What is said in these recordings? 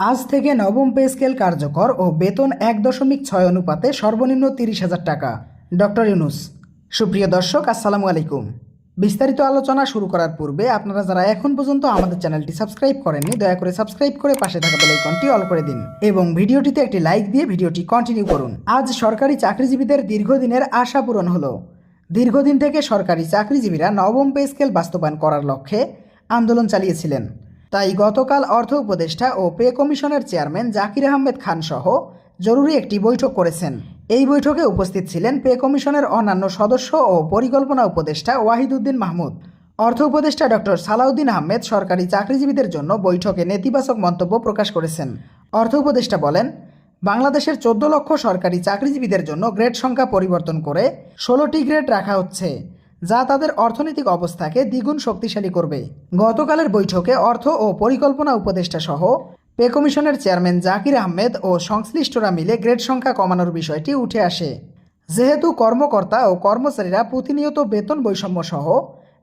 আজ থেকে নবম পে স্কেল কার্যকর ও বেতন এক দশমিক ছয় অনুপাতে সর্বনিম্ন তিরিশ হাজার টাকা। ডক্টর ইউনুস, সুপ্রিয় দর্শক, আসসালামু আলাইকুম। বিস্তারিত আলোচনা শুরু করার পূর্বে আপনারা যারা এখন পর্যন্ত আমাদের চ্যানেলটি সাবস্ক্রাইব করেননি, দয়া করে সাবস্ক্রাইব করে পাশে থাকা বেল আইকনটি অল করে দিন এবং ভিডিওটিতে একটি লাইক দিয়ে ভিডিওটি কন্টিনিউ করুন। আজ সরকারি চাকরিজীবীদের দীর্ঘদিনের আশা পূরণ হলো। দীর্ঘদিন থেকে সরকারি চাকরিজীবীরা নবম পে স্কেল বাস্তবায়ন করার লক্ষ্যে আন্দোলন চালিয়েছিলেন। তাই গতকাল অর্থ উপদেষ্টা ও পে কমিশনের চেয়ারম্যান জাকির আহমেদ খান সহ জরুরি একটি বৈঠক করেছেন। এই বৈঠকে উপস্থিত ছিলেন পে কমিশনের অন্যান্য সদস্য ও পরিকল্পনা উপদেষ্টা ওয়াহিদুদ্দিন মাহমুদ। অর্থ উপদেষ্টা ডক্টর সালাউদ্দিন আহমেদ সরকারি চাকরিজীবীদের জন্য বৈঠকে নেতিবাচক মন্তব্য প্রকাশ করেছেন। অর্থ উপদেষ্টা বলেন, বাংলাদেশের চোদ্দ লক্ষ সরকারি চাকরিজীবীদের জন্য গ্রেড সংখ্যা পরিবর্তন করে ষোলোটি গ্রেড রাখা হচ্ছে। যা তাদের অর্থনৈতিক অবস্থাকে দ্বিগুণ শক্তিশালী করবে। গতকালের বৈঠকে অর্থ ও পরিকল্পনা উপদেষ্টা সহ পে কমিশনের চেয়ারম্যান জাকির আহমেদ ও সংশ্লিষ্টরা মিলে গ্রেড সংখ্যা কমানোর বিষয়টি উঠে আসে। যেহেতু কর্মকর্তা ও কর্মচারীরা প্রতিনিয়ত বেতন বৈষম্য সহ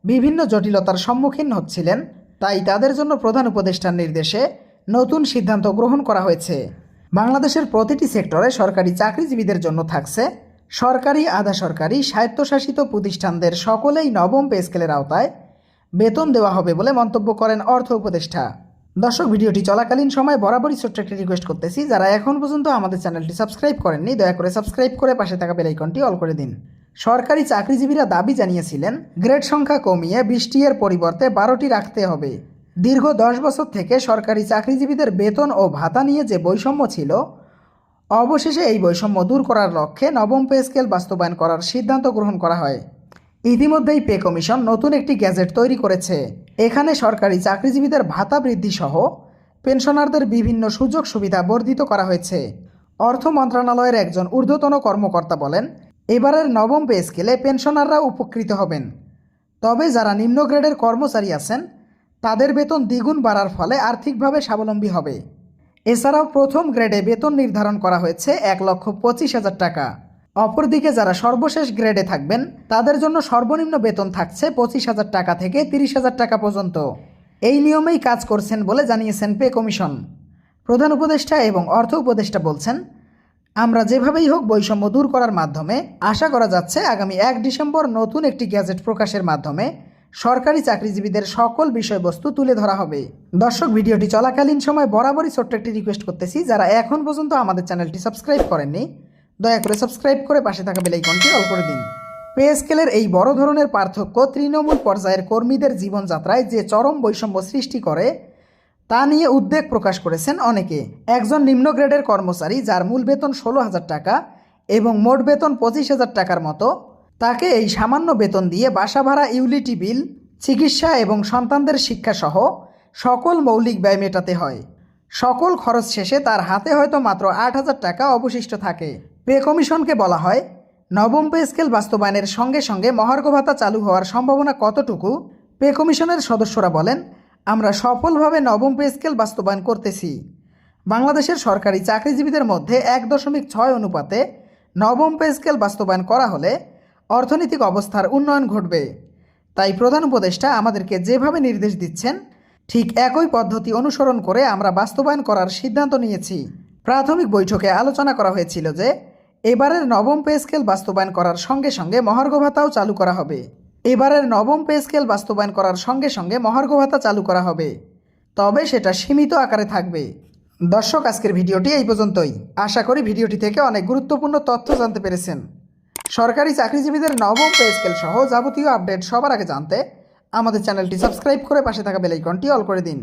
বিভিন্ন জটিলতার সম্মুখীন হচ্ছিলেন, তাই তাদের জন্য প্রধান উপদেষ্টার নির্দেশে নতুন সিদ্ধান্ত গ্রহণ করা হয়েছে। বাংলাদেশের প্রতিটি সেক্টরে সরকারি চাকরিজীবীদের জন্য থাকছে সরকারি আধা সরকারি স্বায়ত্তশাসিত প্রতিষ্ঠানদের সকলেই নবম পে স্কেলের আওতায় বেতন দেওয়া হবে বলে মন্তব্য করেন অর্থ উপদেষ্টা। দর্শক, ভিডিওটি চলাকালীন সময় বরাবরই ছোট্ট একটি রিকোয়েস্ট করতেছি, যারা এখন পর্যন্ত আমাদের চ্যানেলটি সাবস্ক্রাইব করেননি, দয়া করে সাবস্ক্রাইব করে পাশে থাকা বেল আইকনটি অল করে দিন। সরকারি চাকরিজীবীরা দাবি জানিয়েছিলেন, গ্রেড সংখ্যা কমিয়ে বিশটি এর পরিবর্তে বারোটি রাখতে হবে। দীর্ঘ দশ বছর থেকে সরকারি চাকরিজীবীদের বেতন ও ভাতা নিয়ে যে বৈষম্য ছিল অবশেষে এই বৈষম্য দূর করার লক্ষ্যে নবম পে স্কেল বাস্তবায়ন করার সিদ্ধান্ত গ্রহণ করা হয়। ইতিমধ্যেই পে কমিশন নতুন একটি গ্যাজেট তৈরি করেছে। এখানে সরকারি চাকরিজীবীদের ভাতা বৃদ্ধি সহ পেনশনারদের বিভিন্ন সুযোগ সুবিধা বর্ধিত করা হয়েছে। অর্থ মন্ত্রণালয়ের একজন ঊর্ধ্বতন কর্মকর্তা বলেন, এবারের নবম পে স্কেলে পেনশনাররা উপকৃত হবেন। তবে যারা নিম্ন গ্রেডের কর্মচারী আছেন, তাদের বেতন দ্বিগুণ বাড়ার ফলে আর্থিকভাবে স্বাবলম্বী হবে। এছাড়াও প্রথম গ্রেডে বেতন নির্ধারণ করা হয়েছে এক লক্ষ পঁচিশ হাজার টাকা। অপরদিকে যারা সর্বশেষ গ্রেডে থাকবেন, তাদের জন্য সর্বনিম্ন বেতন থাকছে পঁচিশ হাজার টাকা থেকে তিরিশ হাজার টাকা পর্যন্ত। এই নিয়মেই কাজ করছেন বলে জানিয়েছেন পে কমিশন। প্রধান উপদেষ্টা এবং অর্থ উপদেষ্টা বলছেন, আমরা যেভাবেই হোক বৈষম্য দূর করার মাধ্যমে আশা করা যাচ্ছে আগামী এক ডিসেম্বর নতুন একটি গ্যাজেট প্রকাশের মাধ্যমে সরকারি চাকরিজীবীদের সকল বিষয়বস্তু তুলে ধরা হবে। দর্শক, ভিডিওটি চলাকালীন সময় বরাবরই ছোট্ট একটি রিকোয়েস্ট করতেছি, যারা এখন পর্যন্ত আমাদের চ্যানেলটি সাবস্ক্রাইব করেননি, দয়া করে সাবস্ক্রাইব করে পাশে থাকা বেলাইকনটি অল করে দিন। পে স্কেলের এই বড় ধরনের পার্থক্য তৃণমূল পর্যায়ের কর্মীদের জীবনযাত্রায় যে চরম বৈষম্য সৃষ্টি করে, তা নিয়ে উদ্বেগ প্রকাশ করেছেন অনেকে। একজন নিম্ন গ্রেডের কর্মচারী, যার মূল বেতন ষোলো হাজার টাকা এবং মোট বেতন পঁচিশ হাজার টাকার মতো তাকে এই সামান্য বেতন দিয়ে বাসা ভাড়া, ইউলিটি বিল, চিকিৎসা এবং সন্তানদের শিক্ষাসহ সকল মৌলিক ব্যয় মেটাতে হয়। সকল খরচ শেষে তার হাতে হয়তো মাত্র আট হাজার টাকা অবশিষ্ট থাকে। পে কমিশনকে বলা হয়, নবম পে স্কেল বাস্তবায়নের সঙ্গে সঙ্গে মহার্ঘ ভাতা চালু হওয়ার সম্ভাবনা কতটুকু? পে কমিশনের সদস্যরা বলেন, আমরা সফলভাবে নবম পে স্কেল বাস্তবায়ন করতেছি। বাংলাদেশের সরকারি চাকরিজীবীদের মধ্যে এক দশমিক ছয় অনুপাতে নবম পে স্কেল বাস্তবায়ন করা হলে অর্থনৈতিক অবস্থার উন্নয়ন ঘটবে। তাই প্রধান উপদেষ্টা আমাদেরকে যেভাবে নির্দেশ দিচ্ছেন, ঠিক একই পদ্ধতি অনুসরণ করে আমরা বাস্তবায়ন করার সিদ্ধান্ত নিয়েছি। প্রাথমিক বৈঠকে আলোচনা করা হয়েছিল যে, এবারের নবম পে স্কেল বাস্তবায়ন করার সঙ্গে সঙ্গে মহার্ঘ ভাতাও চালু করা হবে। এবারের নবম পে স্কেল বাস্তবায়ন করার সঙ্গে সঙ্গে মহার্ঘ ভাতা চালু করা হবে। তবে সেটা সীমিত আকারে থাকবে। দর্শক, আজকের ভিডিওটি এই পর্যন্তই। আশা করি ভিডিওটি থেকে অনেক গুরুত্বপূর্ণ তথ্য জানতে পেরেছেন। সরকারি চাকরিজীবীদের নবম পে স্কেল সহ যাবতীয় আপডেট সবার আগে জানতে আমাদের চ্যানেলটি সাবস্ক্রাইব করে পাশে থাকা বেলাইকনটি অল করে দিন।